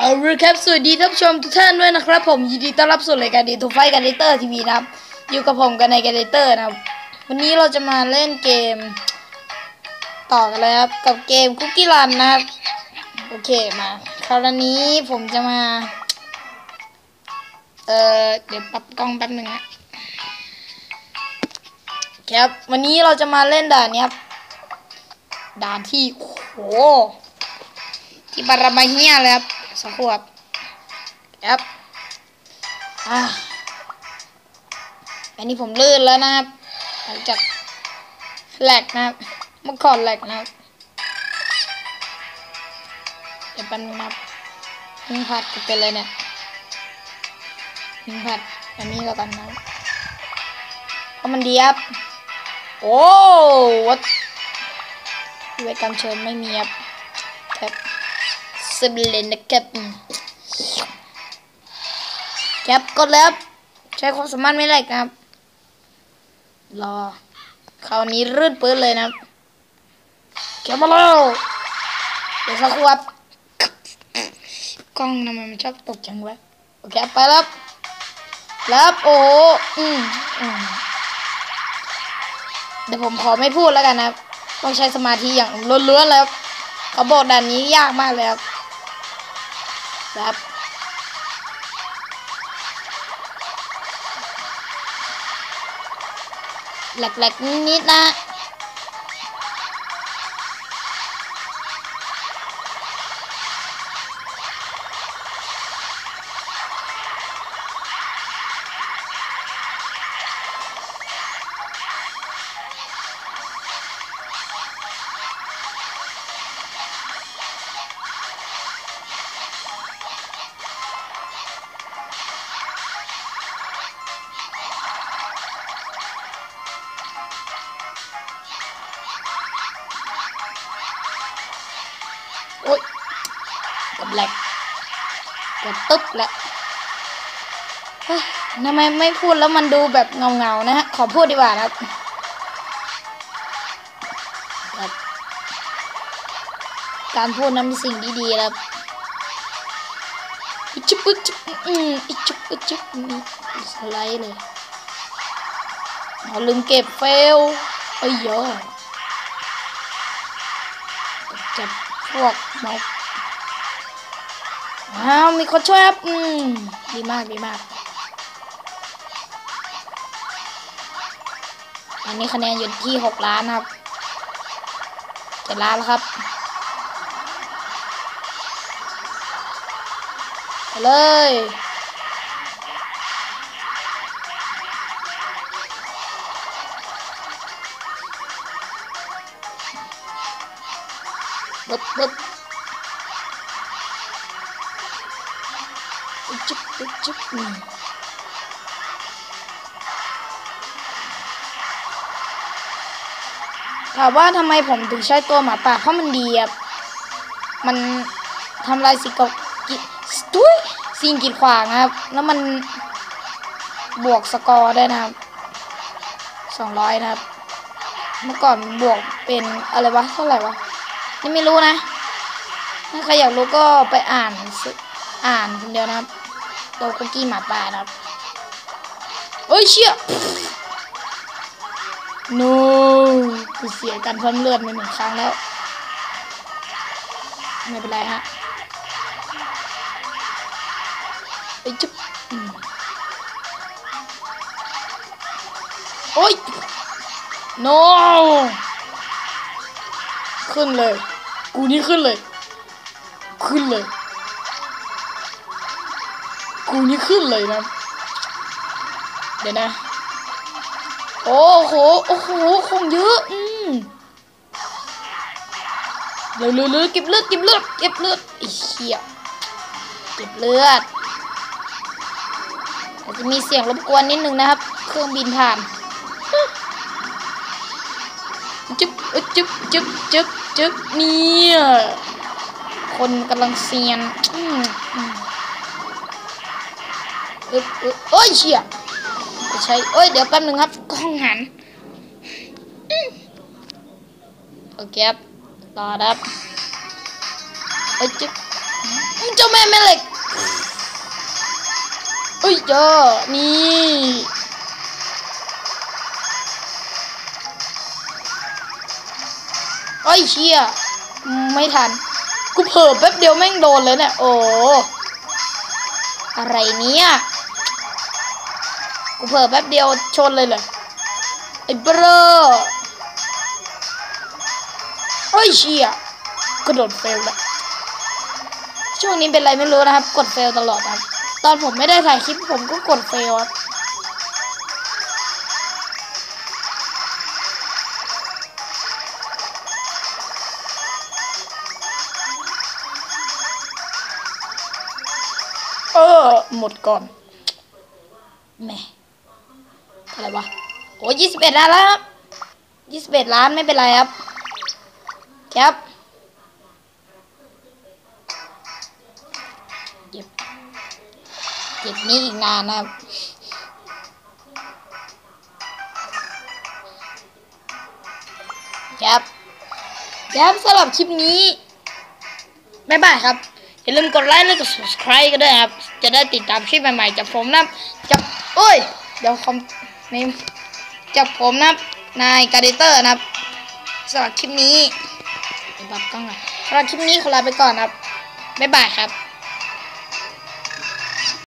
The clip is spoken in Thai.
เอาละครับสวัสดีท่านผู้ชมทุกท่านด้วยนะครับผมยินดีต้อนรับสู่รายการดีทูไฟกันเตอร์ทีวีนะครับอยู่กับผมกันในกันเตอร์นะครับ วันนี้เราจะมาเล่นเกม ต่อกันเลยครับกับเกมคุกกี้รันนะครับโอเคมาคราวนี้ผมจะมา เอ่อเดี๋ยวปรับกล้องแป๊บหนึ่งนะครับ วันนี้เราจะมาเล่นด่านนี้ครับด่านที่โหที่บารามาเฮียเลยครับ สักขวบครับอ่าอันนี้ผมลื่นแล้วนะครับหลังจากแหลกนะครับเมื่อก่อนแหลกนะครับเดี๋ยวแปันนะครับยิงผัดกันไปเลยเนี่ยยิงผัดอันนี้แล้วกันนะครับเพราะมันดีครับโอ้วัดเวทกรรมเชิญไม่มีครับครับ สเบลนนะครับแคปกดแล้วใช้ความสามารถไม่แหลกนะครับ รอคราวนี้รื่นปื้นเลยนะแคปมาแล้วเดี๋ยวสักครับกล้องทำไมมันชอบตกจังวะโอเคไปแล้วแล้วโอ้โหอืมอืมเดี๋ยวผมขอไม่พูดแล้วกันนะต้องใช้สมาธิอย่างล้วนๆแล้วเขาบอกด่านนี้ยากมากเลยครับ ครับ หลักๆนิดๆนะ แหลกกับตึ๊บแหละเฮ้ยทำไมไม่พูดแล้วมันดูแบบเงาเงาๆนะฮะ ขอพูดดีกว่านะครับการพูดนั้นเป็นสิ่งที่ดีครับอิจุบอิจุบอืมอิจุบอิจุบสไลด์เลยเอลืมเก็บเฟลเอ้ยโยจับพวกนก อ้าวมีคนช่วยครับอืมดีมากดีมาก อันนี้คะแนนอยู่ที่หกล้านครับเจ็ดล้านแล้วครับไปเลยปึ๊บปึ๊บอึ๊บ จึ๊บอึ๊บจึ๊บอืมถามว่าทำไมผมถึงใช้ตัวหมาป่าเพราะมันดีครับมันทำลายสิ่งกกิตุ้ยสิ่งกีดขวางครับ แล้วมันบวกสกอร์ได้นะครับสองร้อยนะครับ เมื่อก่อนบวกเป็นอะไรวะเท่าไหร่วะนี่ไม่รู้นะ ถ้าใครอยากรู้ก็ไปอ่านอ่านคนเดียวนะครับ ตัวคุกกี้หมาป่านะครับเอ้ยเชี่ย no กูเสียการเพิ่มเลือดไปหนึ่งครั้งแล้ว ไม่เป็นไรฮะไอ้ยจุ๊บอืมโอ้ย no ขึ้นเลย กูนี่ขึ้นเลย ขึ้นเลย กูนี่ขึ้นเลยนะ เดี๋ยวนะ โอ้โห โอ้โห คงเยอะ อืมเร็วเร็วเร็วเก็บเลือด เก็บเลือด เก็บเลือดไอ้เหี้ยเก็บเลือด อาจจะมีเสียงรบกวนนิดนึงนะครับ เครื่องบินผ่านจึ๊บอึ๊บจึ๊บจึ๊บจึ๊บจึ๊บเนี่ย คนกำลังเซียนอืม อึ๊บอึ๊บโอ้ยเชี่ยใช่โอ้ยเดี๋ยวแป๊บนึงครับกล้องหันโอเคครับรอครับเอ้ยจึ๊บเจ้าแม่แม่เหล็กเอ้ยเจอนี่ไอ้ยเชี่ยไม่ทัน กูเผลอแป๊บเดียวแม่งโดนเลยเนี่ยโอ้อะไรเนี่ย กูเผลอแป๊บเดียวชนเลยเลยไอ้เบรอไอ้ยเชี่ยกระโดดเฟลเลยช่วงนี้เป็นไรไม่รู้นะครับ กดเฟลตลอดครับ ตอนผมไม่ได้ถ่ายคลิปผมก็กดเฟลครับเออหมดก่อนแม่ อะไรวะโอ้ยี่สิบเอ็ดล้านแล้วครับยี่สิบเอ็ดล้านไม่เป็นไรครับครับเก็บเก็บนี้อีกนานนะครับครับครับสำหรับคลิปนี้บ๊ายบายครับ อย่าลืมกดไลค์และกด subscribe กันด้วยครับ จะได้ติดตามคลิปใหม่ๆจากผมนะจับจากโอ้ย เดี๋ยวคอม นี่จากผมนะนายการเดิเตอร์นะครับสำหรับคลิปนี้บับกล้องอะสำหรับคลิปนี้ขอลาไปก่อนนะครับ บ๊ายบายครับ